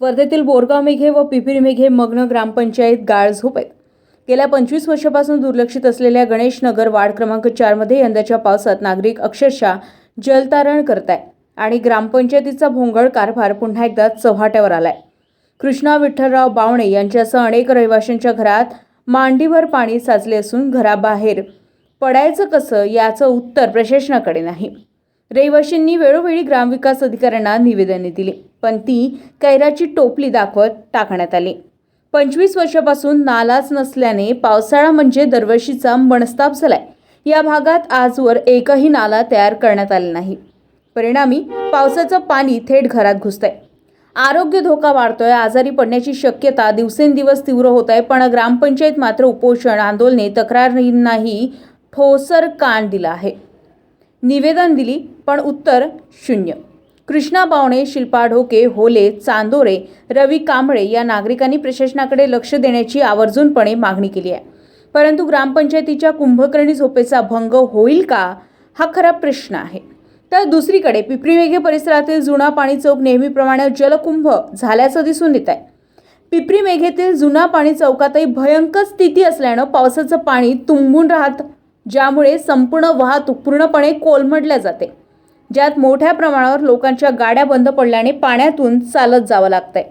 वर्धेतील बोरगाव मेघे व पिपिरी मेघे मग्न ग्रामपंचायत गाळ झोपेत. गेल्या पंचवीस वर्षापासून दुर्लक्षित असलेल्या गणेश नगर वार्ड क्रमांक चारमध्ये यंदाच्या पावसात नागरिक अक्षरशः जलतारण करत आहे आणि ग्रामपंचायतीचा भोंगळ कारभार पुन्हा एकदा चव्हाट्यावर आलाय. कृष्णा विठ्ठलराव बावणे यांच्यासह अनेक रहिवाशांच्या घरात मांडीवर पाणी साचले असून घराबाहेर पडायचं कसं याचं उत्तर प्रशासनाकडे नाही. रहिवाशींनी वेळोवेळी ग्रामविकास अधिकाऱ्यांना निवेदने दिली. पण ती कैराची टोपली दाखवत टाकण्यात आली. पंचवीस वर्षापासून नालाच नसल्याने पावसाळा म्हणजे दरवर्षीचा मनस्ताप झालाय. या भागात आजवर एकही नाला तयार करण्यात आला नाही. परिणामी पावसाचं पाणी थेट घरात घुसतंय. आरोग्य धोका वाढतोय आजारी पडण्याची शक्यता दिवसेंदिवस तीव्र होत आहे पण ग्रामपंचायत मात्र उपोषण आंदोलने तक्रारींनाही ठोसर कान दिला आहे. निवेदन दिली पण उत्तर शून्य. कृष्णा बावणे शिल्पा ढोके होले चांदोरे रवी कांबळे या नागरिकांनी प्रशासनाकडे लक्ष देण्याची आवर्जूनपणे मागणी केली आहे. परंतु ग्रामपंचायतीच्या कुंभकर्णी झोपेचा भंग होईल का? हा खरा प्रश्न आहे. तर दुसरीकडे पिपरी मेघे परिसरातील जुना पाणी चौक नेहमीप्रमाणे जलकुंभ झाल्याचं दिसून येत आहे. पिपरी मेघेतील जुना पाणी चौकातही भयंकर स्थिती असल्यानं पावसाचं पाणी तुंबून राहत ज्यामुळे संपूर्ण वाहतूक पूर्णपणे कोलमडल्या जाते. ज्यात मोठ्या प्रमाणावर लोकांच्या गाड्या बंद पडल्याने पाण्यातून चालत जावं लागतंय.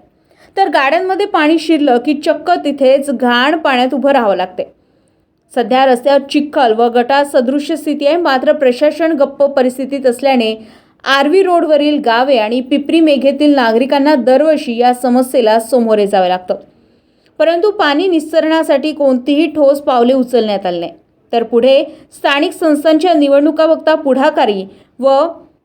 तर गाड्यांमध्ये पाणी शिरलं की चक्क तिथेच घाण पाण्यात उभं राहावं लागते सध्या रस्त्यावर चिखल व गटार सदृश्य स्थिती आहे. मात्र प्रशासन गप्प परिस्थितीत असल्याने आर्वी रोडवरील गावे आणि पिपरी मेघेतील नागरिकांना दरवर्षी या समस्येला सामोरे जावे लागतं. परंतु पाणी निस्सरणासाठी कोणतीही ठोस पावले उचलण्यात आली नाही तर पुढे स्थानिक संस्थांच्या निवडणुका बघता पुढाकारी व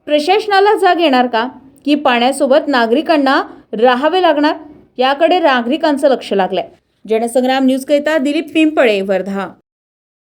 प्रशासनाला जाग येणार का? की पाण्यासोबत नागरिकांना राहावे लागणार? याकडे नागरिकांचं लक्ष लागलंय. जनसंग्राम न्यूजकरिता दिलीप पिंपळे वर्धा.